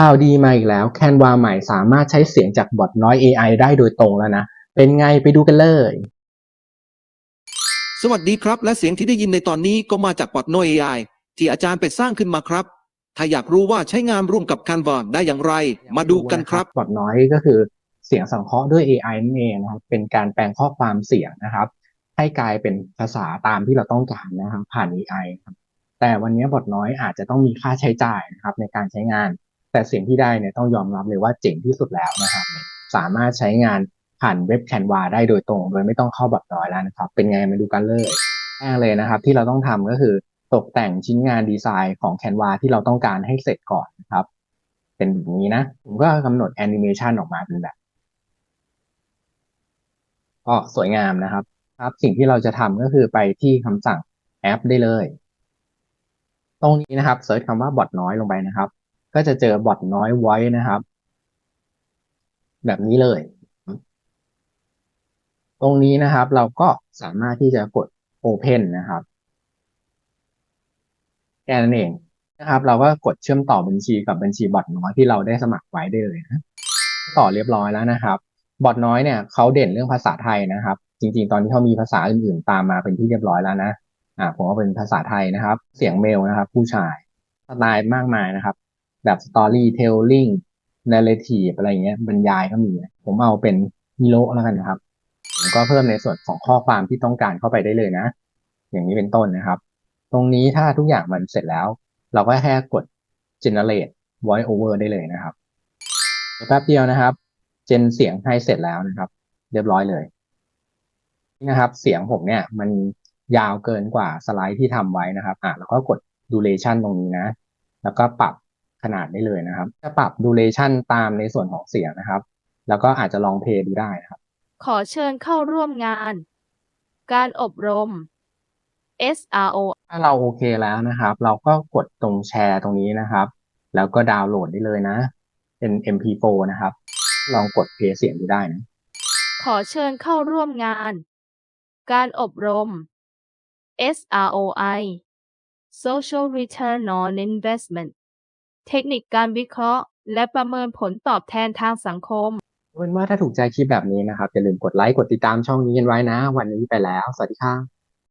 ข่าวดีมาอีกแล้ว Canva ใหม่สามารถใช้เสียงจากบอทน้อย AI ได้โดยตรงแล้วนะ เป็นไงไปดูกันเลย สวัสดีครับ และเสียงที่ได้ยินในตอนนี้ก็มาจากบอทโน AI ที่อาจารย์ไปสร้างขึ้นมาครับ ถ้าอยากรู้ว่าใช้งานร่วมกับ Canva ได้อย่างไร มาดูกันครับ บอทน้อยก็คือเสียงสังเคราะห์ด้วย AI นั่นเองนะครับ เป็นการแปลงข้อความเสียงนะครับ ให้กลายเป็นภาษาตามที่เราต้องการนะครับผ่าน AI ครับแต่วันนี้บอทน้อยอาจจะต้องมีค่าใช้จ่ายนะครับในการใช้งาน แต่เสียงที่ได้เนี่ยต้องยอมรับเลยว่าเจ๋งที่สุดแล้วนะครับสามารถใช้งานผ่านเว็บ Canva ได้โดยตรง โดยไม่ต้องเข้าบอทน้อยแล้วนะครับ เป็นไงมาดูกันเลยแรกเลยนะครับ ที่เราต้องทำก็คือตกแต่งชิ้นงานดีไซน์ของ Canva ที่เราต้องการให้เสร็จก่อนนะครับ เป็นแบบนี้นะ ผมก็กำหนดแอนิเมชันออกมาเป็นแบบก็สวยงามนะครับ ครับสิ่งที่เราจะทำก็คือไปที่คำสั่งแอปได้เลย ตรงนี้นะครับเซิร์ชคำว่าบอทน้อยลงไปนะครับ ก็จะเจอบอทน้อยไว้นะครับ แบบนี้เลย ตรงนี้นะครับ เราก็สามารถที่จะกด Open นะครับแค่นั้นเองนะครับ เราก็กดเชื่อมต่อบัญชีกับบัญชีบอทน้อยที่เราได้สมัครไว้ได้เลยนะต่อเรียบร้อยแล้วนะครับ บอทน้อยเนี่ยเขาเด่นเรื่องภาษาไทยนะครับ จริง ๆ ตอนนี้เขามีภาษาอื่นๆ ตามมาเป็นที่เรียบร้อยแล้วนะอ่าผมว่าเป็นภาษาไทยนะครับ เสียงเมลนะครับ ผู้ชายสไตล์มากมายนะครับ แบบ storytelling narrative อะไรอย่างเงี้ยบรรยายก็มี ผมเอาเป็นฮิโร่แล้วกันนะครับ ผมก็เพิ่มในส่วนของข้อความที่ต้องการเข้าไปได้เลยนะ อย่างนี้เป็นต้นนะครับ ตรงนี้ถ้าทุกอย่างมันเสร็จแล้ว เราก็แค่กด generate voice over ได้เลยนะครับแป๊บเดียวนะครับ เจนเสียงให้เสร็จแล้วนะครับ เรียบร้อยเลยนี่นะครับ เสียงผมเนี่ยมันยาวเกินกว่าสไลด์ที่ทำไว้นะครับ อะแล้วก็กด duration ตรงนี้นะ แล้วก็ปรับ ขนาดได้เลยนะครับ จะปรับ duration ตามในส่วนของเสียงนะครับ แล้วก็อาจจะลองเพลย์ดูได้นะครับ ขอเชิญเข้าร่วมงาน การอบรม SRO ถ้าเราโอเคแล้วนะครับ เราก็กดตรงแชร์ตรงนี้นะครับ แล้วก็ดาวน์โหลดได้เลยนะ เป็น MP4 นะครับ ลองกดเพลย์เสียงดูได้นะ ขอเชิญเข้าร่วมงาน การอบรม SROI Social Return on Investment เทคนิคการวิเคราะห์ และประเมินผลตอบแทนทางสังคมเป็นว่าถ้าถูกใจคลิปแบบนี้นะครับ อย่าลืมกดไลค์กดติดตามช่องนี้กันไว้นะ วันนี้ไปแล้ว สวัสดีครับ